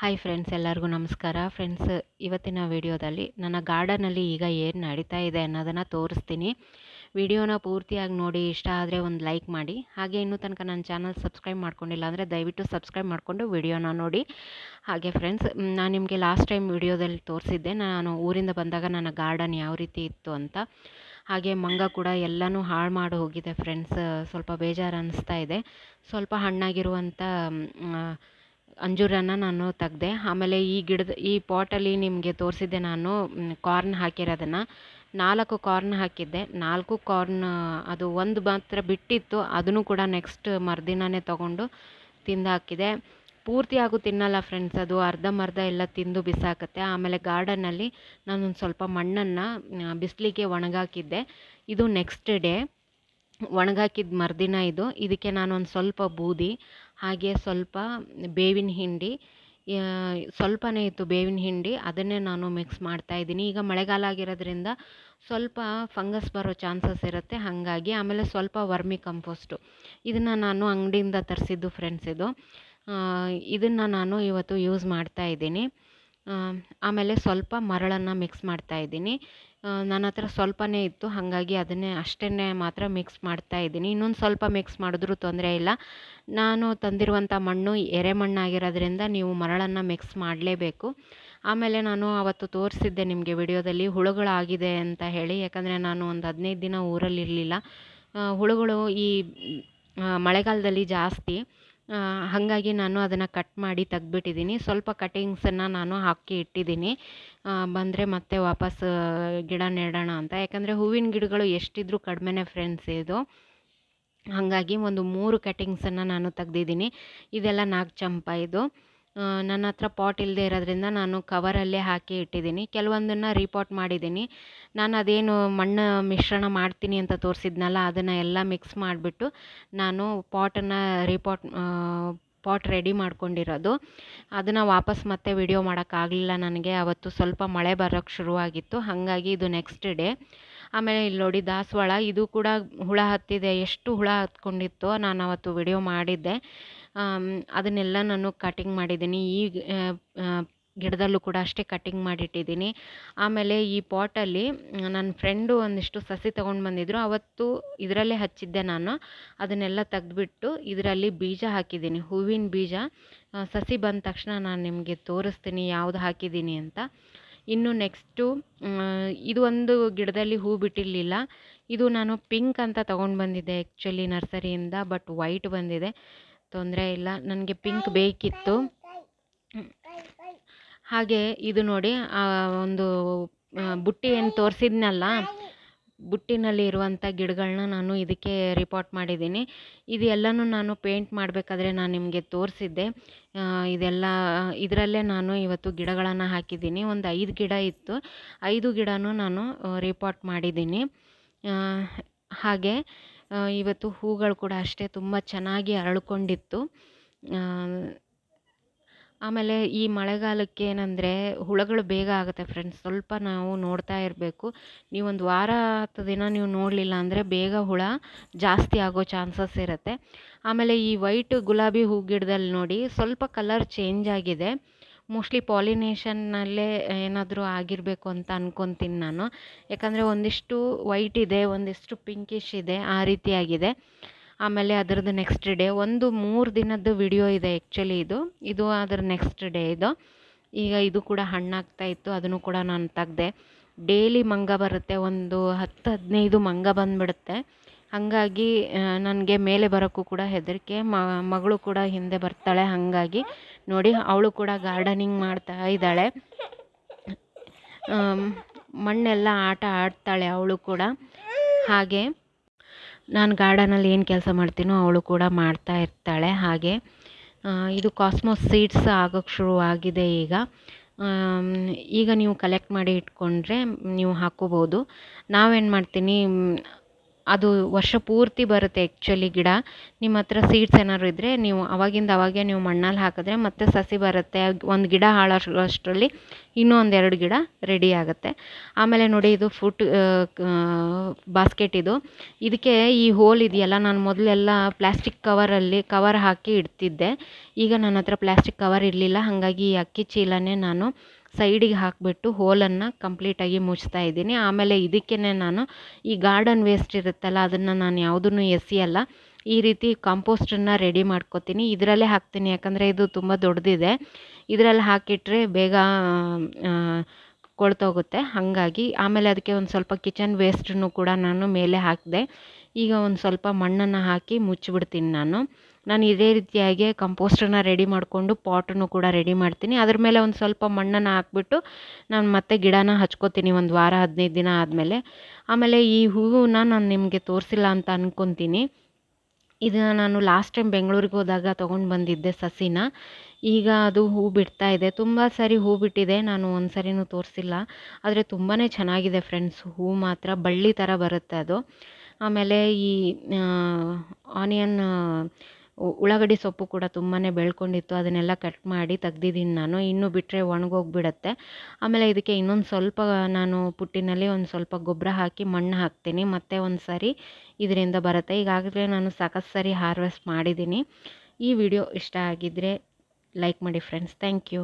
Hi friends ಎಲ್ಲರಿಗೂ ನಮಸ್ಕಾರ. Friends ಇವತ್ತಿನ ವಿಡಿಯೋದಲ್ಲಿ ನನ್ನ ಗಾರ್ಡನಲ್ಲಿ ಈಗ ಏನು ನಡೀತಾ ಇದೆ ಅನ್ನೋದನ್ನು ತೋರಿಸ್ತೀನಿ. ವಿಡಿಯೋನ ಪೂರ್ತಿಯಾಗಿ ನೋಡಿ, ಇಷ್ಟ ಆದರೆ ಒಂದು ಲೈಕ್ ಮಾಡಿ. ಹಾಗೆ ಇನ್ನೂ ತನಕ ನನ್ನ ಚಾನಲ್ ಸಬ್ಸ್ಕ್ರೈಬ್ ಮಾಡ್ಕೊಂಡಿಲ್ಲ ಅಂದರೆ ದಯವಿಟ್ಟು ಸಬ್ಸ್ಕ್ರೈಬ್ ಮಾಡಿಕೊಂಡು ವಿಡಿಯೋನ ನೋಡಿ. ಹಾಗೆ ಫ್ರೆಂಡ್ಸ್ ನಾನು ನಿಮಗೆ ಲಾಸ್ಟ್ ಟೈಮ್ ವಿಡಿಯೋದಲ್ಲಿ ತೋರಿಸಿದ್ದೆ. ನಾನು ಊರಿಂದ ಬಂದಾಗ ನನ್ನ ಗಾರ್ಡನ್ ಯಾವ ರೀತಿ ಇತ್ತು ಅಂತ. ಹಾಗೆ ಮಂಗ ಕೂಡ ಎಲ್ಲನೂ ಹಾಳು ಮಾಡಿ ಹೋಗಿದೆ ಫ್ರೆಂಡ್ಸ್ ಸ್ವಲ್ಪ ಬೇಜಾರು ಅನ್ನಿಸ್ತಾ ಇದೆ. ಸ್ವಲ್ಪ ಹಣ್ಣಾಗಿರುವಂಥ ಅಂಜೂರನ್ನು ನಾನು ತೆಗ್ದೆ. ಆಮೇಲೆ ಈ ಗಿಡದ, ಈ ಪಾಟಲ್ಲಿ ನಿಮಗೆ ತೋರಿಸಿದ್ದೆ ನಾನು ಕಾರ್ನ್ ಹಾಕಿರೋದನ್ನು. ನಾಲ್ಕು ಕಾರ್ನ್ ಹಾಕಿದ್ದೆ. ನಾಲ್ಕು ಕಾರ್ನ್ ಅದು ಒಂದು ಮಾತ್ರ ಬಿಟ್ಟಿತ್ತು. ಅದನ್ನು ಕೂಡ ನೆಕ್ಸ್ಟ್ ಮರುದಿನನೇ ತೊಗೊಂಡು ತಿಂದು ಹಾಕಿದೆ ಪೂರ್ತಿಯಾಗೂ ತಿನ್ನಲ್ಲ ಫ್ರೆಂಡ್ಸ್ ಅದು ಅರ್ಧಂಬರ್ಧ ಎಲ್ಲ ತಿಂದು ಬಿಸಾಕತ್ತೆ. ಆಮೇಲೆ ಗಾರ್ಡನ್ನಲ್ಲಿ ನಾನೊಂದು ಸ್ವಲ್ಪ ಮಣ್ಣನ್ನು ಬಿಸಿಲಿಗೆ ಒಣಗಾಕಿದ್ದೆ. ಇದು ನೆಕ್ಸ್ಟ್ ಡೇ ಒಣಗಾಕಿದ ಮರುದಿನ ಇದು. ಇದಕ್ಕೆ ನಾನೊಂದು ಸ್ವಲ್ಪ ಬೂದಿ ಹಾಗೆ ಸ್ವಲ್ಪ ಬೇವಿನ ಹಿಂಡಿ ಸ್ವಲ್ಪನೇ ಇತ್ತು ಬೇವಿನ ಹಿಂಡಿ, ಅದನ್ನೇ ನಾನು ಮಿಕ್ಸ್ ಮಾಡ್ತಾ ಇದ್ದೀನಿ. ಈಗ ಮಳೆಗಾಲ ಆಗಿರೋದ್ರಿಂದ ಸ್ವಲ್ಪ ಫಂಗಸ್ ಬರೋ ಚಾನ್ಸಸ್ ಇರುತ್ತೆ, ಹಾಗಾಗಿ ಆಮೇಲೆ ಸ್ವಲ್ಪ ವರ್ಮಿ ಕಂಪೋಸ್ಟು ಇದನ್ನು ನಾನು ಅಂಗಡಿಯಿಂದ ತರಿಸಿದ್ದು ಫ್ರೆಂಡ್ಸ್ ಇದು. ಇದನ್ನು ನಾನು ಇವತ್ತು ಯೂಸ್ ಮಾಡ್ತಾ ಇದ್ದೀನಿ. ಆಮೇಲೆ ಸ್ವಲ್ಪ ಮರಳನ್ನು ಮಿಕ್ಸ್ ಮಾಡ್ತಾ ಇದ್ದೀನಿ. ನನ್ನ ಹತ್ರ ಸ್ವಲ್ಪನೇ ಇತ್ತು, ಹಾಗಾಗಿ ಅದನ್ನೇ ಅಷ್ಟನ್ನೇ ಮಾತ್ರ ಮಿಕ್ಸ್ ಮಾಡ್ತಾ ಇದ್ದೀನಿ. ಇನ್ನೊಂದು ಸ್ವಲ್ಪ ಮಿಕ್ಸ್ ಮಾಡಿದ್ರೂ ತೊಂದರೆ ಇಲ್ಲ. ನಾನು ತಂದಿರುವಂಥ ಮಣ್ಣು ಎರೆಮಣ್ಣಾಗಿರೋದ್ರಿಂದ ನೀವು ಮರಳನ್ನು ಮಿಕ್ಸ್ ಮಾಡಲೇಬೇಕು. ಆಮೇಲೆ ನಾನು ಅವತ್ತು ತೋರಿಸಿದ್ದೆ ನಿಮಗೆ ವಿಡಿಯೋದಲ್ಲಿ, ಹುಳುಗಳಾಗಿದೆ ಅಂತ ಹೇಳಿ. ಯಾಕಂದರೆ ನಾನು ಒಂದು ಹದಿನೈದು ದಿನ ಊರಲ್ಲಿರಲಿಲ್ಲ. ಹುಳುಗಳು ಈ ಮಳೆಗಾಲದಲ್ಲಿ ಜಾಸ್ತಿ. ಹಾಗಾಗಿ ನಾನು ಅದನ್ನು ಕಟ್ ಮಾಡಿ ತೆಗ್ದ್ಬಿಟ್ಟಿದ್ದೀನಿ. ಸ್ವಲ್ಪ ಕಟಿಂಗ್ಸನ್ನು ನಾನು ಹಾಕಿ ಇಟ್ಟಿದ್ದೀನಿ. ಬಂದರೆ ಮತ್ತೆ ವಾಪಸ್ ಗಿಡ ನೆಡೋಣ ಅಂತ. ಯಾಕಂದರೆ ಹೂವಿನ ಗಿಡಗಳು ಎಷ್ಟಿದ್ರೂ ಕಡಿಮೆನೇ ಫ್ರೆಂಡ್ಸ್ ಇದು. ಹಾಗಾಗಿ ಒಂದು ಮೂರು ಕಟಿಂಗ್ಸನ್ನು ನಾನು ತೆಗ್ದಿದ್ದೀನಿ. ಇದೆಲ್ಲ ನಾಗಚಂಪ ಇದು. ನನ್ನ ಹತ್ರ ಪಾಟ್ ಇಲ್ಲದೆ ಇರೋದ್ರಿಂದ ನಾನು ಕವರಲ್ಲೇ ಹಾಕಿ ಇಟ್ಟಿದ್ದೀನಿ. ಕೆಲವೊಂದನ್ನು ರಿಪೋರ್ಟ್ ಮಾಡಿದ್ದೀನಿ. ನಾನು ಅದೇನು ಮಣ್ಣು ಮಿಶ್ರಣ ಮಾಡ್ತೀನಿ ಅಂತ ತೋರಿಸಿದ್ನಲ್ಲ, ಅದನ್ನು ಎಲ್ಲ ಮಿಕ್ಸ್ ಮಾಡಿಬಿಟ್ಟು ನಾನು ಪಾಟನ್ನು ರೀಪಾಟ್ ಪಾಟ್ ರೆಡಿ ಮಾಡ್ಕೊಂಡಿರೋದು. ಅದನ್ನು ವಾಪಸ್ ಮತ್ತೆ ವಿಡಿಯೋ ಮಾಡೋಕ್ಕಾಗಲಿಲ್ಲ ನನಗೆ. ಅವತ್ತು ಸ್ವಲ್ಪ ಮಳೆ ಬರೋಕ್ಕೆ ಶುರುವಾಗಿತ್ತು. ಹಾಗಾಗಿ ಇದು ನೆಕ್ಸ್ಟ್ ಡೇ ಆಮೇಲೆ ಇಲ್ಲಿ ನೋಡಿ ದಾಸವಾಳ, ಇದು ಕೂಡ ಹುಳ ಹತ್ತಿದೆ. ಎಷ್ಟು ಹುಳ ಹತ್ಕೊಂಡಿತ್ತು ನಾನು ಅವತ್ತು ವಿಡಿಯೋ ಮಾಡಿದ್ದೆ. ಅದನ್ನೆಲ್ಲ ನಾನು ಕಟಿಂಗ್ ಮಾಡಿದ್ದೀನಿ. ಈ ಗಿಡದಲ್ಲೂ ಕೂಡ ಅಷ್ಟೇ ಕಟ್ಟಿಂಗ್ ಮಾಡಿಟ್ಟಿದ್ದೀನಿ. ಆಮೇಲೆ ಈ ಪಾಟಲ್ಲಿ ನನ್ನ ಫ್ರೆಂಡು ಒಂದಿಷ್ಟು ಸಸಿ ತೊಗೊಂಡು ಬಂದಿದ್ರು. ಅವತ್ತು ಇದರಲ್ಲೇ ಹಚ್ಚಿದ್ದೆ ನಾನು. ಅದನ್ನೆಲ್ಲ ತೆಗೆದುಬಿಟ್ಟು ಇದರಲ್ಲಿ ಬೀಜ ಹಾಕಿದ್ದೀನಿ, ಹೂವಿನ ಬೀಜ. ಸಸಿ ಬಂದ ತಕ್ಷಣ ನಾನು ನಿಮಗೆ ತೋರಿಸ್ತೀನಿ ಯಾವುದು ಹಾಕಿದ್ದೀನಿ ಅಂತ. ಇನ್ನು ನೆಕ್ಸ್ಟು ಇದು ಒಂದು ಗಿಡದಲ್ಲಿ ಹೂ ಬಿಟ್ಟಿರಲಿಲ್ಲ. ಇದು ನಾನು ಪಿಂಕ್ ಅಂತ ತೊಗೊಂಡು ಬಂದಿದ್ದೆ ಆ್ಯಕ್ಚುಲಿ ನರ್ಸರಿಯಿಂದ ಬಟ್ ವೈಟ್ ಬಂದಿದೆ. ತೊಂದರೆ ಇಲ್ಲ. ನನಗೆ ಪಿಂಕ್ ಬೇಕಿತ್ತು. ಹಾಗೆ ಇದು ನೋಡಿ, ಆ, ಒಂದು ಬುಟ್ಟಿ ಏನು ತೋರಿಸಿದ್ನಲ್ಲ? ಬುಟ್ಟಿನಲ್ಲಿ ಇರುವಂಥ ಗಿಡಗಳನ್ನ ನಾನು ಇದಕ್ಕೆ ರಿಪೋರ್ಟ್ ಮಾಡಿದ್ದೀನಿ. ಇದು ನಾನು ಪೇಂಟ್ ಮಾಡಬೇಕಾದ್ರೆ ನಾನು ನಿಮಗೆ ತೋರಿಸಿದ್ದೆ. ಇದೆಲ್ಲ, ಇದರಲ್ಲೇ ನಾನು ಇವತ್ತು ಗಿಡಗಳನ್ನು ಹಾಕಿದ್ದೀನಿ. ಒಂದು ಐದು ಗಿಡ ಇತ್ತು. ಐದು ಗಿಡನೂ ನಾನು ರಿಪೋರ್ಟ್ ಮಾಡಿದ್ದೀನಿ. ಹಾಗೆ ಇವತ್ತು ಹೂಗಳು ಕೂಡ ಅಷ್ಟೇ ತುಂಬ ಚೆನ್ನಾಗಿ ಅರಳ್ಕೊಂಡಿತ್ತು. ಆಮೇಲೆ ಈ ಮಳೆಗಾಲಕ್ಕೆ ಏನಂದರೆ ಹುಳಗಳು ಬೇಗ ಆಗುತ್ತೆ ಫ್ರೆಂಡ್ಸ್ ಸ್ವಲ್ಪ ನಾವು ನೋಡ್ತಾ ಇರಬೇಕು. ನೀವೊಂದು ವಾರ ಹತ್ತು ದಿನ ನೀವು ನೋಡಲಿಲ್ಲ ಅಂದರೆ ಬೇಗ ಹುಳ ಜಾಸ್ತಿ ಆಗೋ ಚಾನ್ಸಸ್ ಇರುತ್ತೆ. ಆಮೇಲೆ ಈ ವೈಟ್ ಗುಲಾಬಿ ಹೂ ಗಿಡದಲ್ಲಿ ನೋಡಿ ಸ್ವಲ್ಪ ಕಲರ್ ಚೇಂಜ್ ಆಗಿದೆ. ಮೋಸ್ಟ್ಲಿ ಪಾಲಿನೇಷನ್ನಲ್ಲೇ ಏನಾದರೂ ಆಗಿರಬೇಕು ಅಂತ ಅನ್ಕೊತೀನಿ ನಾನು. ಯಾಕಂದರೆ ಒಂದಿಷ್ಟು ವೈಟ್ ಇದೆ, ಒಂದಿಷ್ಟು ಪಿಂಕಿಶ್ ಇದೆ, ಆ ರೀತಿಯಾಗಿದೆ ಆಮೇಲೆ ಅದರದ್ದು ನೆಕ್ಸ್ಟ್ ಡೇ ಒಂದು ಮೂರು ದಿನದ್ದು ವಿಡಿಯೋ ಇದೆ ಆ್ಯಕ್ಚುಲಿ ಇದು. ಇದು ಅದರ ನೆಕ್ಸ್ಟ್ ಡೇ ಇದು. ಈಗ ಇದು ಕೂಡ ಹಣ್ಣಾಗ್ತಾ ಇತ್ತು, ಅದನ್ನು ಕೂಡ ನಾನು ತೆಗ್ದೆ. ಡೇಲಿ ಮಂಗ ಬರುತ್ತೆ, ಒಂದು ಹತ್ತು ಹದಿನೈದು ಮಂಗ ಬಂದುಬಿಡುತ್ತೆ. ಹಾಗಾಗಿ ನನಗೆ ಮೇಲೆ ಬರೋಕ್ಕೂ ಕೂಡ ಹೆದರಿಕೆ. ಮಗಳು ಕೂಡ ಹಿಂದೆ ಬರ್ತಾಳೆ, ಹಾಗಾಗಿ ನೋಡಿ ಅವಳು ಕೂಡ ಗಾರ್ಡನಿಂಗ್ ಮಾಡ್ತಾ ಇದ್ದಾಳೆ. ಮಣ್ಣೆಲ್ಲ ಆಟ ಆಡ್ತಾಳೆ ಅವಳು ಕೂಡ. ಹಾಗೆ ನಾನು ಗಾರ್ಡನಲ್ಲಿ ಏನು ಕೆಲಸ ಮಾಡ್ತೀನೋ ಅವಳು ಕೂಡ ಮಾಡ್ತಾ ಇರ್ತಾಳೆ. ಹಾಗೆ ಇದು ಕಾಸ್ಮೋಸ್ ಸೀಡ್ಸ್ ಆಗೋಕ್ಕೆ ಶುರುವಾಗಿದೆ ಈಗ. ಈಗ ನೀವು ಕಲೆಕ್ಟ್ ಮಾಡಿ ಇಟ್ಕೊಂಡ್ರೆ ನೀವು ಹಾಕ್ಕೋಬೋದು ನಾವೇನು ಮಾಡ್ತೀನಿ ಅದು ವರ್ಷ ಪೂರ್ತಿ ಬರುತ್ತೆ ಆ್ಯಕ್ಚುಲಿ ಗಿಡ. ನಿಮ್ಮ ಹತ್ರ ಸೀಡ್ಸ್ ಏನಾದ್ರು ಇದ್ದರೆ ನೀವು ಅವಾಗಿಂದ ಅವಾಗೆ ನೀವು ಮಣ್ಣಲ್ಲಿ ಹಾಕಿದ್ರೆ ಮತ್ತೆ ಸಸಿ ಬರುತ್ತೆ. ಒಂದು ಗಿಡ ಹಾಳಷ್ಟರಲ್ಲಿ ಇನ್ನೂ ಒಂದೆರಡು ಗಿಡ ರೆಡಿ ಆಗುತ್ತೆ. ಆಮೇಲೆ ನೋಡಿ ಇದು ಫುಟ್ ಬಾಸ್ಕೆಟ್ ಇದು. ಇದಕ್ಕೆ ಈ ಹೋಲ್ ಇದೆಯಲ್ಲ, ನಾನು ಮೊದಲೆಲ್ಲ ಪ್ಲ್ಯಾಸ್ಟಿಕ್ ಕವರಲ್ಲಿ ಕವರ್ ಹಾಕಿ ಇಡ್ತಿದ್ದೆ. ಈಗ ನನ್ನ ಹತ್ರ ಪ್ಲಾಸ್ಟಿಕ್ ಕವರ್ ಇರಲಿಲ್ಲ, ಹಾಗಾಗಿ ಈ ಅಕ್ಕಿ ಚೀಲನೇ ನಾನು ಸೈಡಿಗೆ ಹಾಕಿಬಿಟ್ಟು ಹೋಲನ್ನು ಕಂಪ್ಲೀಟಾಗಿ ಮುಚ್ತಾ ಇದ್ದೀನಿ. ಆಮೇಲೆ ಇದಕ್ಕೇ ನಾನು ಈ ಗಾರ್ಡನ್ ವೇಸ್ಟ್ ಇರುತ್ತಲ್ಲ, ಅದನ್ನು ನಾನು ಯಾವುದನ್ನು ಎಸೆಯಲ್ಲ, ಈ ರೀತಿ ಕಾಂಪೋಸ್ಟನ್ನು ರೆಡಿ ಮಾಡ್ಕೊತೀನಿ. ಇದರಲ್ಲೇ ಹಾಕ್ತೀನಿ, ಯಾಕಂದರೆ ಇದು ತುಂಬ ದೊಡ್ಡದಿದೆ. ಇದರಲ್ಲಿ ಹಾಕಿಟ್ರೆ ಬೇಗ ಕೊಳ್ತೋಗುತ್ತೆ. ಹಾಗಾಗಿ ಆಮೇಲೆ ಅದಕ್ಕೆ ಒಂದು ಸ್ವಲ್ಪ ಕಿಚನ್ ವೇಸ್ಟನ್ನು ಕೂಡ ನಾನು ಮೇಲೆ ಹಾಕಿದೆ, ಈಗ ಒಂದು ಸ್ವಲ್ಪ ಮಣ್ಣನ್ನು ಹಾಕಿ ಮುಚ್ಚಿಬಿಡ್ತೀನಿ ನಾನು. ನಾನು ಇದೇ ರೀತಿಯಾಗಿ ಕಂಪೋಸ್ಟನ್ನು ರೆಡಿ ಮಾಡಿಕೊಂಡು ಪಾಟನ್ನು ಕೂಡ ರೆಡಿ ಮಾಡ್ತೀನಿ. ಅದ್ರ ಮೇಲೆ ಒಂದು ಸ್ವಲ್ಪ ಮಣ್ಣನ್ನು ಹಾಕ್ಬಿಟ್ಟು ನಾನು ಮತ್ತೆ ಗಿಡನ ಹಚ್ಕೋತೀನಿ ಒಂದು ವಾರ, ಹದಿನೈದು ದಿನ ಆದಮೇಲೆ. ಆಮೇಲೆ ಈ ಹೂವನ್ನ ನಾನು ನಿಮಗೆ ತೋರಿಸಿಲ್ಲ ಅಂತ ಅಂದ್ಕೊತೀನಿ ಇದನ್ನು ನಾನು ಲಾಸ್ಟ್ ಟೈಮ್ ಬೆಂಗಳೂರಿಗೆ ಹೋದಾಗ ತೊಗೊಂಡು ಬಂದಿದ್ದೆ ಸಸಿನ. ಈಗ ಅದು ಹೂ ಬಿಡ್ತಾ ಇದೆ. ತುಂಬ ಸರಿ ಹೂ ಬಿಟ್ಟಿದೆ. ನಾನು ಒಂದು ಸರಿನೂ ತೋರಿಸಿಲ್ಲ. ಆದರೆ ತುಂಬಾ ಚೆನ್ನಾಗಿದೆ ಫ್ರೆಂಡ್ಸ್ ಹೂ ಮಾತ್ರ ಬಳ್ಳಿ ಥರ ಬರುತ್ತೆ ಅದು. ಆಮೇಲೆ ಈ ಆನಿಯನ್ ಉಳ್ಳಾಗಡ್ಡಿ ಸೊಪ್ಪು ಕೂಡ ತುಂಬಾ ಬೆಳ್ಕೊಂಡಿತ್ತು, ಅದನ್ನೆಲ್ಲ ಕಟ್ ಮಾಡಿ ತೆಗ್ದಿದ್ದೀನಿ ನಾನು. ಇನ್ನೂ ಬಿಟ್ಟರೆ ಒಣಗೋಗ್ಬಿಡತ್ತೆ. ಆಮೇಲೆ ಇದಕ್ಕೆ ಇನ್ನೊಂದು ಸ್ವಲ್ಪ ನಾನು ಪುಟ್ಟಿನಲ್ಲಿ ಒಂದು ಸ್ವಲ್ಪ ಗೊಬ್ಬರ ಹಾಕಿ ಮಣ್ಣು ಹಾಕ್ತೀನಿ. ಮತ್ತೆ ಒಂದು ಸಾರಿ ಇದರಿಂದ ಬರುತ್ತೆ. ಈಗಾಗಲೇ ನಾನು ಸಾಕಷ್ಟು ಸರಿ ಹಾರ್ವೆಸ್ಟ್ ಮಾಡಿದ್ದೀನಿ. ಈ ವಿಡಿಯೋ ಇಷ್ಟ ಆಗಿದ್ದರೆ ಲೈಕ್ ಮಾಡಿ ಫ್ರೆಂಡ್ಸ್ ಥ್ಯಾಂಕ್ ಯು